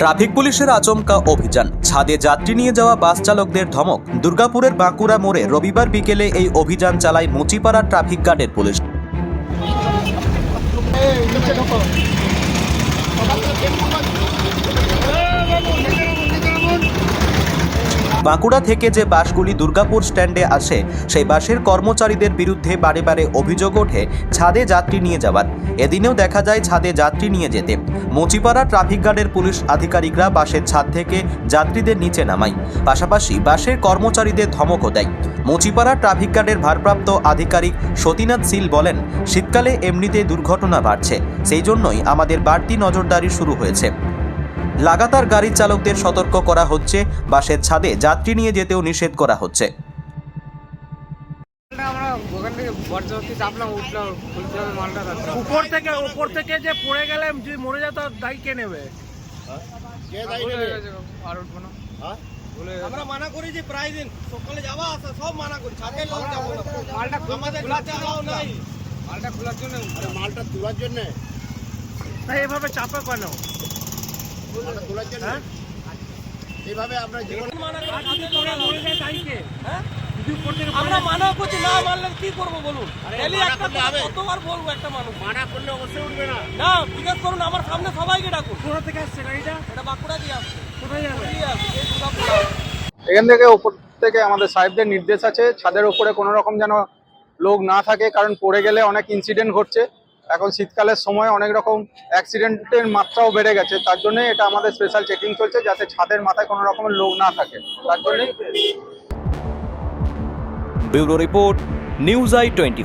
Traffic পুলিশের আচমকা অভিযান। ছাদে যাত্রী নিয়ে যাওয়া বাস চালকদের ধমক। দুর্গাপুরের বাঁকুড়া মোড়ে রবিবার বিকেলে এই অভিযান চালায় মুচিপাড়া ট্রাফিক গার্ডের পুলিশ। বাঁকুড়া থেকে যে বাসগুলি দুর্গাপুর স্ট্যান্ডে আসে, সেই বাসের কর্মচারীদের বিরুদ্ধে বারে বারে অভিযোগ ওঠে ছাদে যাত্রী নিয়ে যাওয়ার। এদিনেও দেখা যায় ছাদে যাত্রী নিয়ে যেতে। মুচিপাড়া ট্রাফিক গার্ডের পুলিশ আধিকারিকরা বাসের ছাদ থেকে যাত্রীদের নিচে নামায়। পাশাপাশি বাসের কর্মচারীদের ধমকও দেয়। মুচিপাড়া ট্রাফিক গার্ডের ভারপ্রাপ্ত আধিকারিক সতীনাথ সিল বলেন, শীতকালে এমনিতে দুর্ঘটনা বাড়ছে। সেই জন্যই আমাদের বাড়তি নজরদারি শুরু হয়েছে। লাগাতার গাড়ির চালকদের সতর্ক করা হচ্ছে বাসের ছাদে যাত্রী নিয়ে যেতেও নিষেধ করা হচ্ছে। ওখান থেকে বরজবস্তি চাপলাম উঠলাম খুলতে মালটা উপর থেকে উপর থেকে যে পড়ে যদি মরে যেত দায়ী কে নেবে? ভুল হয়ে আর উঠবো না। আমরা মানা করি যে প্রায় দিন সকালে যাওয়া আসা সব মানা করি ছাদের লোক যাব মালটা allow নাই। মালটা খোলার জন্য মালটা তোলার জন্য। তাই এভাবে চাপা কেন? তোলার জন্য হ্যাঁ? এইভাবে আমরা জীবন মানা করছি না মানলে কি করব বলুন। কতবার বলব একটা মানুষ মানা করলে অবশ্যই উঠবে না। না জিজ্ঞেস করুন আমার সামনে সবাইকে ডাকুন। কোথা থেকে আসছে গাড়িটা? এটা বাঁকুড়া দিয়ে আসছে। কোথায় যাবে? এখান থেকে ওপর থেকে আমাদের সাহেবদের নির্দেশ আছে ছাদের উপরে কোনো রকম যেন লোক না থাকে কারণ পড়ে গেলে অনেক ইনসিডেন্ট ঘটছে। এখন শীতকালের সময় অনেক রকম অ্যাক্সিডেন্টের মাত্রাও বেড়ে গেছে, তার জন্য এটা আমাদের স্পেশাল চেকিং চলছে যাতে ছাদের মাথায় কোনো রকমের লোক না থাকে, তার জন্যই bureau report, news I twenty